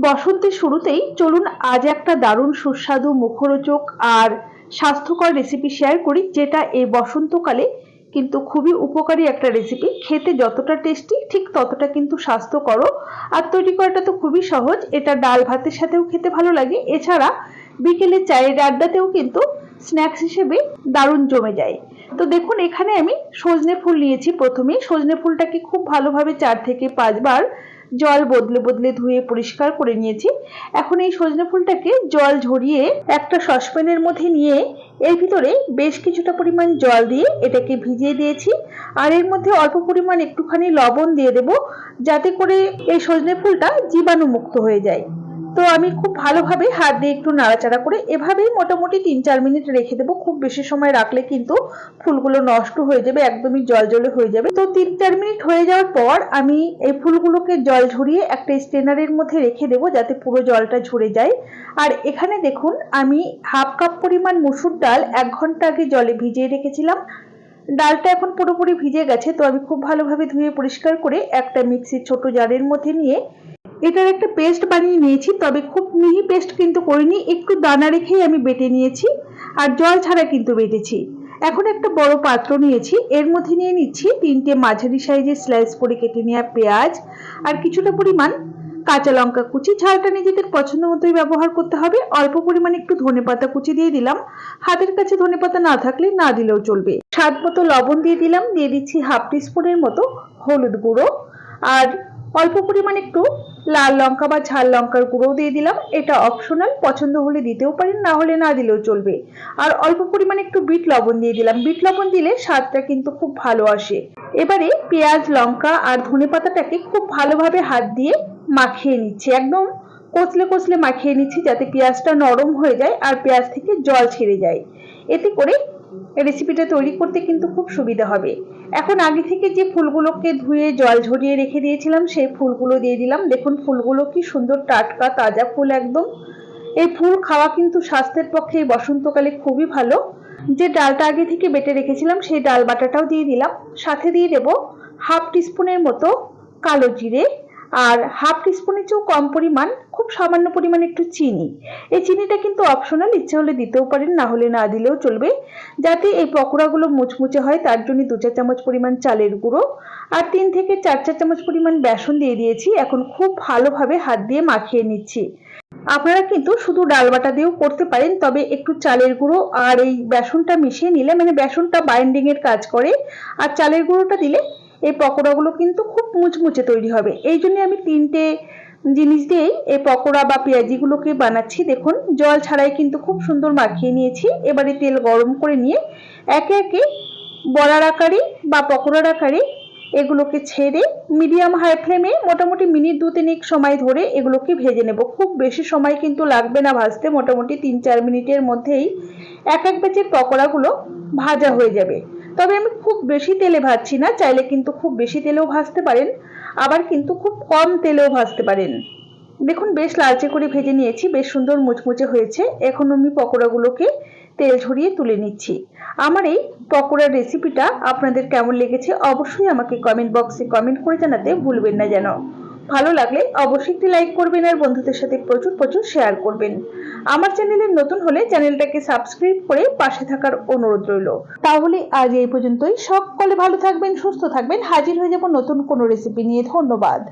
বসন্তের শুরুতেই চলুন আজ একটা দারুণ সুস্বাদু মুখরোচক আর স্বাস্থ্যকর রেসিপি শেয়ার করি, যেটা এই বসন্তকালে কিন্তু খুবই উপকারী একটা রেসিপি খেতে যতটা টেস্টি ঠিক ততটা কিন্তু স্বাস্থ্যকরও। আর তৈরি করাটা তো খুবই সহজ, এটা ডাল ভাতের সাথেও খেতে ভালো লাগে। এছাড়া বিকেলে চায়ের আড্ডাতেও কিন্তু স্ন্যাক্স হিসেবে দারুণ জমে যায়। তো দেখুন, এখানে আমি সজনে ফুল নিয়েছি প্রথমে সজনে ফুলটাকে খুব ভালোভাবে চার থেকে পাঁচবার জল বদলে বদলে ধুয়ে পরিষ্কার করে নিয়েছি। এখন এই সজনে ফুলটাকে জল ঝরিয়ে একটা সসপ্যানের মধ্যে নিয়ে এর ভিতরে বেশ কিছুটা পরিমাণ জল দিয়ে এটাকে ভিজিয়ে দিয়েছি। আর এর মধ্যে অল্প পরিমাণ একটুখানি লবণ দিয়ে দেব, যাতে করে এই সজনে ফুলটা জীবাণুমুক্ত হয়ে যায়। তো আমি খুব ভালোভাবে হাত দিয়ে একটু নাড়াচাড়া করে এভাবেই মোটামুটি তিন চার মিনিট রেখে দেবো। খুব বেশি সময় রাখলে কিন্তু ফুলগুলো নষ্ট হয়ে যাবে, একদমই জল জলে হয়ে যাবে। তো তিন চার মিনিট হয়ে যাওয়ার পর আমি এই ফুলগুলোকে জল ঝরিয়ে একটা স্টেনারের মধ্যে রেখে দেবো যাতে পুরো জলটা ঝরে যায়। আর এখানে দেখুন, আমি হাফ কাপ পরিমাণ মুসুর ডাল এক ঘণ্টা আগে জলে ভিজিয়ে রেখেছিলাম। ডালটা এখন পুরোপুরি ভিজে গেছে, তো আমি খুব ভালোভাবে ধুয়ে পরিষ্কার করে একটা মিক্সির ছোট জারের মধ্যে নিয়ে এটার একটা পেস্ট বানিয়ে নিয়েছি, তবে খুব মিহি পেস্ট কিন্তু করিনি, একটু দানা রেখেই আমি বেটে নিয়েছি আর জল ছাড়া কিন্তু বেটেছি। এখন একটা বড় পাত্র নিয়েছি, এর মধ্যে নিয়ে নিচ্ছি তিনটে মাঝারি সাইজের স্লাইস করে কেটে নেওয়া পেঁয়াজ আর কিছুটা পরিমাণ কাঁচা লঙ্কা কুচি, ঝালটা নিজেদের পছন্দ মতোই ব্যবহার করতে হবে। অল্প পরিমাণে একটু ধনে পাতা কুচি দিয়ে দিলাম। হাতের কাছে ধনে পাতা না থাকলে না দিলেও চলবে। স্বাদ মতো লবণ দিয়ে দিলাম, দিয়ে দিচ্ছি হাফ টিস্পুনের মতো হলুদ গুঁড়ো। আর অল্প পরিমাণে একটু লাল লঙ্কা বা ঝাল লঙ্কার গুঁড়োও দিয়ে দিলাম। এটা অপশনাল পছন্দ হলে দিতেও পারেন, না হলে না দিলেও চলবে। আর অল্প পরিমাণে একটু বিট লবণ দিয়ে দিলাম। বিট লবণ দিলে স্বাদটা কিন্তু খুব ভালো আসে। এবারে পেঁয়াজ, লঙ্কা আর ধনে পাতাটাকে খুব ভালোভাবে হাত দিয়ে মাখিয়ে নিচ্ছি। একদম কচলে কচলে মাখিয়ে নিচ্ছি যাতে পেঁয়াজটা নরম হয়ে যায় আর পেঁয়াজ থেকে জল ছেড়ে যায়। এতে করে রেসিপিটা তৈরি করতে কিন্তু খুব সুবিধা হবে। এখন আগে থেকে যে ফুলগুলোকে ধুয়ে, জল ঝরিয়ে রেখে দিয়েছিলাম, সেই ফুলগুলো দিয়ে দিলাম। দেখুন ফুলগুলো কি সুন্দর টাটকা, তাজা ফুল একদম। এই ফুল খাওয়া কিন্তু স্বাস্থ্যের পক্ষে এই বসন্তকালে খুবই ভালো। যে ডালটা আগে থেকে বেটে রেখেছিলাম, সেই ডাল বাটাটাও দিয়ে দিলাম। সাথে দিয়ে দেব হাফ টিস্পুনের মতো কালো জিরে আর হাফ টিস্পুনের চেয়েও কম পরিমাণ, খুব সামান্য পরিমাণ একটু চিনি। এই চিনিটা কিন্তু অপশনাল ইচ্ছে হলে দিতেও পারেন, না হলে না দিলেও চলবে। যাতে এই পকোড়াগুলো মুচমুচে হয়, তার জন্য দু চার চামচ পরিমাণ চালের গুঁড়ো আর তিন থেকে চার চার চামচ পরিমাণ বেসন দিয়ে দিয়েছি। এখন খুব ভালোভাবে হাত দিয়ে মাখিয়ে নিচ্ছি। আপনারা কিন্তু শুধু ডাল বাটা দিয়েও করতে পারেন, তবে একটু চালের গুঁড়ো আর এই বেসনটা মিশিয়ে নিলে মানে বেসনটা বাইন্ডিংয়ের কাজ করে, আর চালের গুঁড়োটা দিলে এই পকোড়াগুলো কিন্তু খুব মুচমুচে তৈরি হবে। এই জন্য আমি তিনটে জিনিস দিয়েই এই পকোড়া বা পেঁয়াজিগুলোকে বানাচ্ছি। দেখুন, জল ছাড়াই কিন্তু খুব সুন্দর মাখিয়ে নিয়েছি। এবারে তেল গরম করে নিয়ে একে একে বড়ার আকারে বা পকোড়ার আকারে এগুলোকে ছেড়ে মিডিয়াম হাই ফ্লেমে মোটামুটি মিনিট দু তিনেক সময় ধরে এগুলোকে ভেজে নেব। খুব বেশি সময় কিন্তু লাগবে না ভাজতে, মোটামুটি তিন চার মিনিটের মধ্যেই এক এক ব্যাচের পকোড়াগুলো ভাজা হয়ে যাবে। তবে আমি খুব বেশি তেলে ভাজছি না, চাইলে কিন্তু খুব বেশি তেলেও ভাজতে পারেন, আবার কিন্তু খুব কম তেলেও ভাজতে পারেন। দেখুন, বেশ লালচে করে ভেজে নিয়েছি, বেশ সুন্দর মুচমুচে হয়েছে। এখন আমি পকোড়াগুলোকে তেল ঝরিয়ে তুলে নিচ্ছি। আমার এই পকোড়ার রেসিপিটা আপনাদের কেমন লেগেছে অবশ্যই আমাকে কমেন্ট বক্সে কমেন্ট করে জানাতে ভুলবেন না যেন। ভালো লাগলে অবশ্যই একটি লাইক করবেন আর বন্ধুদের সাথে প্রচুর প্রচুর শেয়ার করবেন। আমার চ্যানেলে নতুন হলে চ্যানেলটাকে সাবস্ক্রাইব করে পাশে থাকার অনুরোধ রইল। তাহলে আজ এই পর্যন্তই। সকলে ভালো থাকবেন, সুস্থ থাকবেন। হাজির হয়ে যাব নতুন কোনো রেসিপি নিয়ে। ধন্যবাদ।